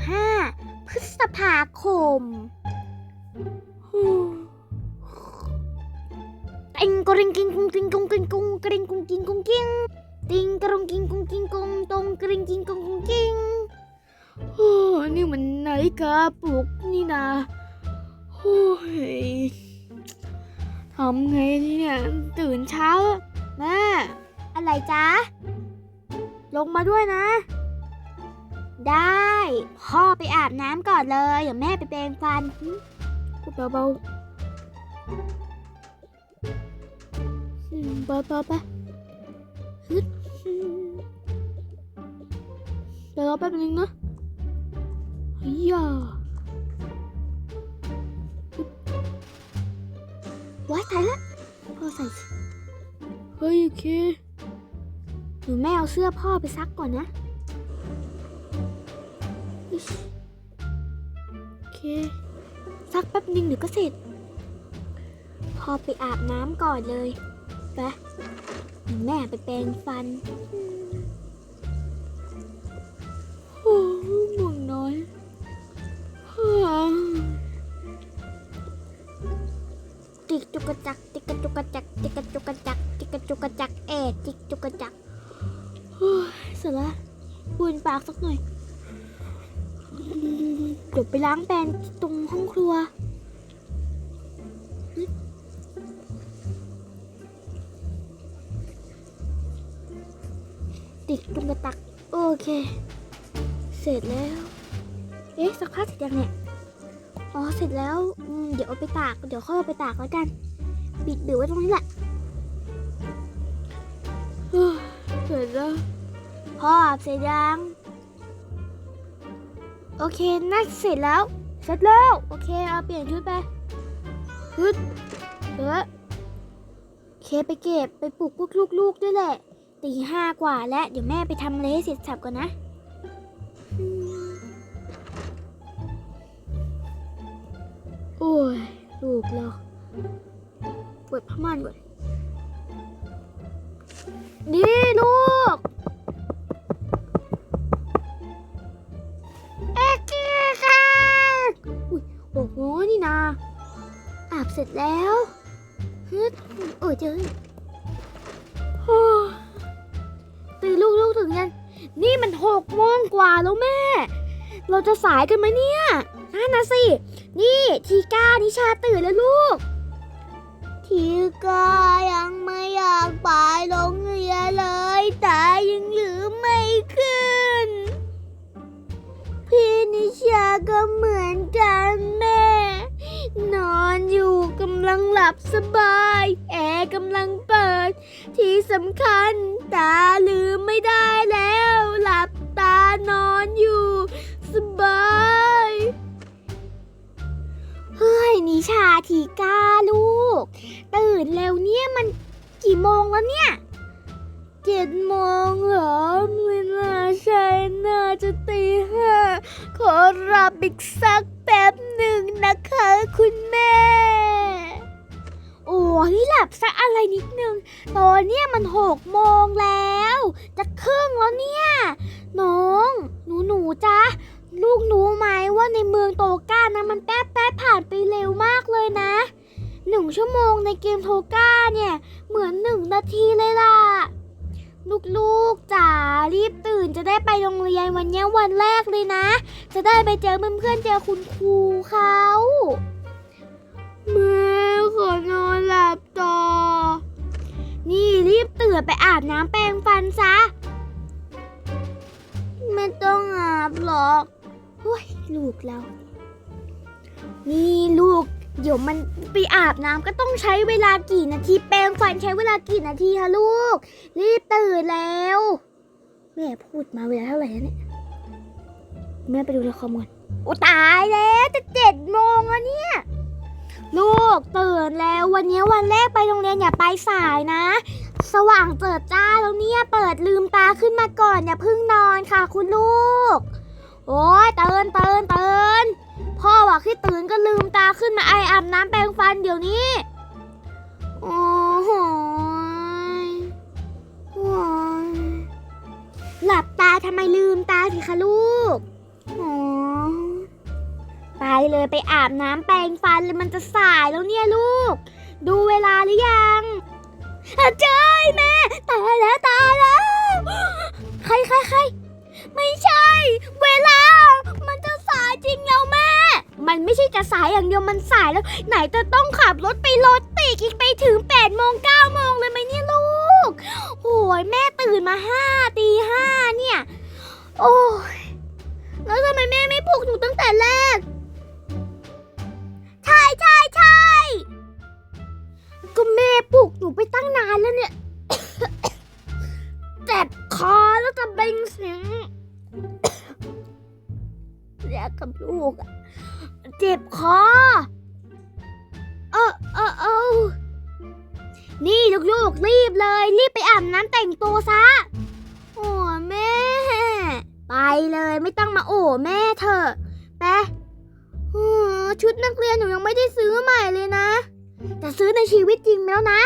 จันทร์ที่15พฤษภาคมติงกริงกิงกุงกิงกุงกิงกุงกริงกุงกิงกุงกิงติงกรุงกิงกุงกิงกุงตรงกริงกิงกุงกุงกิงโอ้นี่มันนาฬิกาปลุกนี่นะโอ้ยทำไงดีเนี่ยตื่นเช้าแล้วแม่อะไรจ๊ะลงมาด้วยนะ ได้ พ่อไปอาบน้ำก่อนเลยเดี๋ยวแม่ไปแปรงฟันหึพูดเบาๆอืมไปไปไปฮึดอืมเดี๋ยวรอแป๊บนึงนะเฮียฮึบว้ายตายละพ่อใส่สิเฮ้ยโอเคหนูแม่เอาเสื้อพ่อไปซักก่อนนะอิ๊ย โอเคสักแป๊บนึงเดี๋ยวก็เสร็จ พอไปอาบน้ำก่อนเลยไปแม่ไปแปรงฟันโอ้หม่วงน้อยฮ่าจิกจุกกระจักจิกกจุกจักจิกกจุกจักจิกกจุกจักเอดจิกจุกจักโอ้ยเสร็จละบุนปากสักหน่อย เดี๋ยวไปล้างแปรงตรงห้องครัว ติดตรงกระตัก โอเค เสร็จแล้ว เอ๊ะสักพักเสร็จยังเนี่ย อ๋อ เสร็จแล้วอืมเดี๋ยวเอาไปตาก เดี๋ยวค่อยเอาไปตากแล้วกันปิดเดี๋ยวไว้ตรงนี้แหละเฮ้ยเสร็จแล้วพ่ออาบเสร็จยัง โอเคน่าเสร็จแล้วเสร็จแล้ว โอเค เอาเปลี่ยนชุดไปชุดเดี๋ยวโอเคไปเก็บไปปลุกพวกลูกๆด้วยแหละตีห้ากว่าแล้วเดี๋ยวแม่ไปทำอะไรให้เสร็จสับก่อนนะโอ้ยลูกเราปวดผ้าม่านก่อนดี เราจะสายกันไหมเนี่ยนั่นนะสิ นี่ทีก้านิชาตื่นแล้วลูก ทีก้ายังไม่อยากไปโรงเรียนเลย แตายังลืมไม่ขึ้น พี่นิชาก็เหมือนกันแม่ นอนอยู่กำลังหลับสบาย แอร์กำลังเปิด ที่สำคัญตาลืมไม่ได้แล้ว หลับตานอนอยู่ สบาย เฮ้ย นิชาทีก้าลูก ตื่นเร็วเนี่ยมันกี่โมงแล้วเนี่ยเจ็ดโมงเหรอไม่น่าใช่น่าจะตีห้าขอรับอีกสักแป๊บหนึ่งนะคะ คุณแม่ โอ้ยหลับสักอะไรนิดนึง ตอนเนี้ยมันหกโมงแล้ว จะครึ่งแล้วเนี่ย น้อง หนูหนูจ้า ลูกหนูไหมว่าในเมืองโตก้านะมันแป๊บแป๊บผ่านไปเร็วมากเลยนะหนึ่งชั่วโมงในเกมโทก้าเนี่ย เหมือนหนึ่งนาทีเลยล่ะ ลูกๆจ๋ารีบตื่นจะได้ไปโรงเรียนวันนี้วันแรกเลยนะ จะได้ไปเจอเพื่อนๆเจอคุณครูเขาม่อ ลูกเรา นี่ลูก เดี๋ยวมันไปอาบน้ำก็ต้องใช้เวลากี่นาทีแปรงฟันใช้เวลากี่นาทีคะลูก รีบตื่นแล้วแม่พูดมาเวลาเท่าไหร่แล้วเนี่ยแม่ไปดูละครก่อนโอ้ตายแล้วจะเจ็ดโมงแล้วเนี่ย ลูกตื่นแล้ววันนี้วันแรกไปโรงเรียนอย่าไปสายนะ สว่างเจิดจ้าแล้วเนี่ยเปิดลืมตาขึ้นมาก่อนอย่าเพิ่งนอนค่ะคุณลูก โอ้ยตื่นตื่นตื่นพ่อบอกให้ตื่นก็ลืมตาขึ้นมาไออาบน้ำแปรงฟันเดี๋ยวนี้ โอ้โหยหลับตาทำไมลืมตาสิคะลูกไปเลยไปอาบน้ำแปรงฟันเลยมันจะสายแล้วเนี่ยลูก ดูเวลาหรือยังเจ้ยแม่ตายแล้วตายแล้ว ใครใครใคร ไม่ใช่ เวลา มันจะสายจริงแล้วแม่ มันไม่ใช่จะสายอย่างเดียวมันสายแล้ว ไหนจะต้องขับรถไปรถติดอีกไปถึง8ปดโมงเก้าโมงเลยไหมเนี่ยลูกโอ้ยแม่ตื่นมาห้าตีห้าเนี่ย โอ้ยแล้วทำไมแม่ไม่ปลุกหนูตั้งแต่แรก ใช่ใช่ใช่ก็แม่ปลุกหนูไปตั้งนานแล้วเนี่ย เจ็บคอแล้วจะเบ่งเสียง เรียกกับลูกอะเจ็บคอ เออเออเออนี่ลูกๆรีบเลย รีบไปอาบน้ำแต่งตัวซะ โอ้แม่ ไปเลยไม่ต้องมาโอ้แม่เถอะไปชุดนักเรียนหนูยังไม่ได้ซื้อใหม่เลยนะ แต่ซื้อในชีวิตจริงแล้วนะ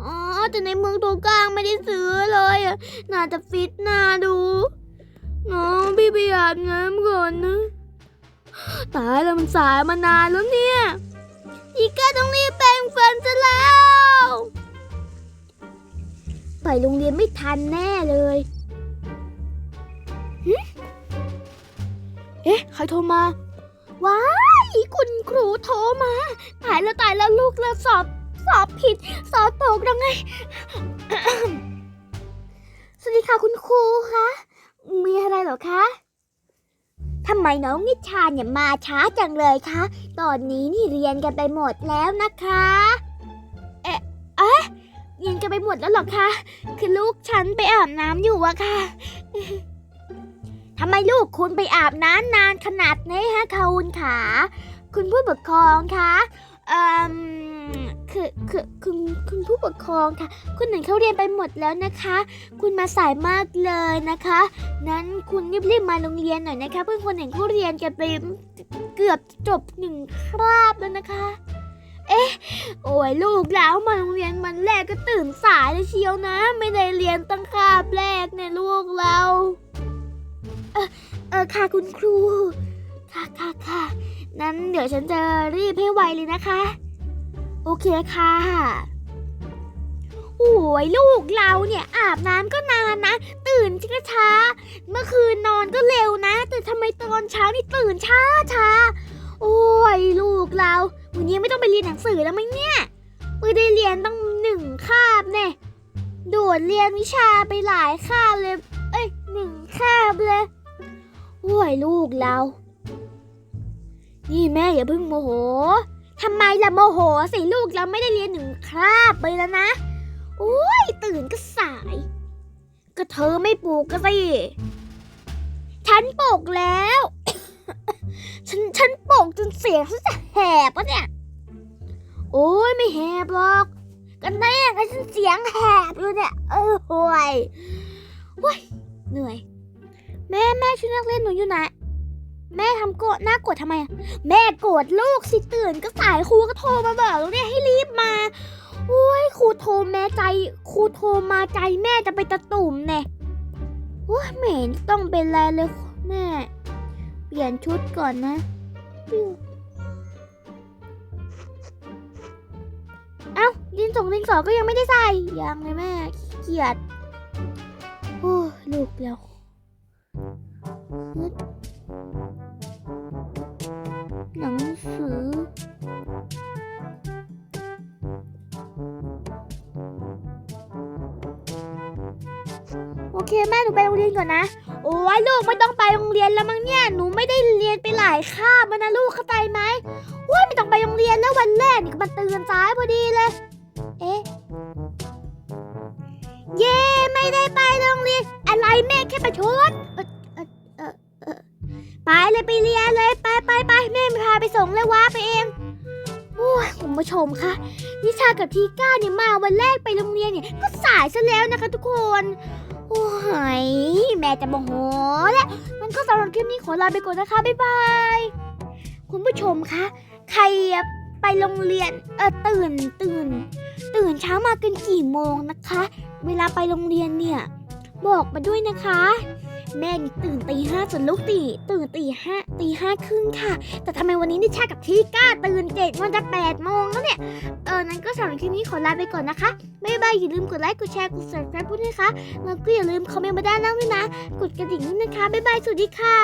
อ๋อแต่ในเมืองตัวกลางไม่ได้ซื้อเลยน่าจะฟิตน่าดู น้องพี่ไปอาบน้ำก่อนนะ ตายแล้วมันสายมานานแล้วเนี่ยอีกาต้องรีบแปรงฟันซะแล้วไปโรงเรียนไม่ทันแน่เลยเอ๊ะ ใครโทรมา ว้ายคุณครูโทรมา ตายแล้วตายแล้วลูกเราสอบ สอบผิด สอบตกยังไง สวัสดีค่ะคุณครูคะ มีอะไรหรอคะทำไมน้องนิชาเนี่ยมาช้าจังเลยคะ ตอนนี้นี่เรียนกันไปหมดแล้วนะคะ เอ๊ะเอ๊ะเรียนกันไปหมดแล้วหรอคะ คือลูกฉันไปอาบน้ำอยู่อะค่ะทำไมลูกคุณไปอาบน้ำนานขนาดนี้ฮะคุณขา คุณผู้ปกครองคะ เอ่มคือ คือคุณคุณผู้ปกครองค่ะ คุณหนึ่งเขาเรียนไปหมดแล้วนะคะ คุณมาสายมากเลยนะคะ นั้นคุณรีบๆมาโรงเรียนหน่อยนะคะ เพื่อนคนหนึ่งเขาเรียนกันไปเกือบจบหนึ่งคราบแล้วนะคะ เอ๊ะ โอ้ยลูกแล้วมาโรงเรียนวันแรกก็ตื่นสายเลยเชียวนะ ไม่ได้เรียนตั้งคาบแรกเนี่ยลูกเราเออเออค่ะคุณครู ค่ะค่ะค่ะนั้นเดี๋ยวฉันจะรีบให้ไวเลยนะคะ โอเคค่ะ โอ้ยลูกเราเนี่ยอาบน้ำก็นานนะ ตื่นก็ช้า เมื่อคืนนอนก็เร็วนะ แต่ทำไมตอนเช้านี่ตื่นช้าช้า โอ้ยลูกเรา วันนี้ไม่ต้องไปเรียนหนังสือแล้วมั้งเนี่ยไม่ได้เรียนต้องหนึ่งคาบเนี่ยโดดเรียนวิชาไปหลายคาบเลย เอ้ยหนึ่งคาบเลย โอ้ยลูกเรา นี่แม่อย่าเพิ่งโมโห ทำไมละโมโหสิลูกเราไม่ได้เรียนหนึ่งคราบไปแล้วนะโอ้ยตื่นก็สาย ก็เธอไม่ปลูกก็สิ ฉันปลูกแล้ว ฉันฉันปลูกจนเสียงฉันจะแหบปะเนี่ย โอ้ยไม่แหบหรอก กันแน่ไงฉันเสียงแหบอยู่เนี่ย เออโว้ยว้ยเหนื่อย แม่แม่ชุดนักเรียนหนูอยู่ไหน แม่ทำโกรธหน้าโกรธทำไมอะแม่โกรธลูกสิตื่นก็สายครูก็โทรมาบอกแล้วเนี่ยให้รีบมาโอ้ยครูโทรแม่ใจครูโทรมาใจแม่จะไปตะตุ่มเนี่ยโอ้ยไม่เห็นต้องเป็นไรเลยแม่ เปลี่ยนชุดก่อนนะเอ้าดินส่งดินสอก็ยังไม่ได้ใส่ยังเลยแม่ขี้เกียจโอ้ยลูกเรา หนังสือ โอเคแม่หนูไปโรงเรียนก่อนนะ โอ้ยลูกไม่ต้องไปโรงเรียนแล้วมั้งเนี่ย หนูไม่ได้เรียนไปหลายคาบแล้วนะลูกเข้าใจไหมโอ้ยไม่ต้องไปโรงเรียนแล้ววันแรกนี่ก็มาเตือนซ้ายพอดีเลย เอ๊ะ เย่ไม่ได้ไปโรงเรียน อะไรแม่แค่ประชดไปเลยไปเรียนเลยไป ไปไปแม่พาไปส่งเลยว่าไปเองโอ้ยคุณผู้ชมคะนิชากับทีก้าเนี่ยมาวันแรกไปโรงเรียนเนี่ยก็สายซะแล้วนะคะทุกคน โอ้ยแม่จะโมโหแล้วมันก็สำหรับคลิปนี้ขอลาไปก่อนนะคะ บ๊ายบาย คุณผู้ชมคะ ใครไปโรงเรียนเออตื่นตื่น ตื่นเช้ามากันกี่โมงนะคะ เวลาไปโรงเรียนเนี่ย บอกมาด้วยนะคะ แม่นี่ตื่นตีห้าส่วนลูกตีตื่นตีห้าตีห้าครึ่งค่ะ แต่ทำไมวันนี้นิชากับทีก้าตื่นเจ็ดมันจะแปดโมงแล้วเนี่ย เออนั้นก็สำหรับคลิปนี้ขอลาไปก่อนนะคะบ๊ายบายอย่าลืมกดไลค์กดแชร์กด subscribe ด้วยนะคะแล้วก็อย่าลืมคอมเมนต์มาด้านล่างด้วยนะ กดกระดิ่งด้วยนะคะบ๊ายบายสวัสดีค่ะ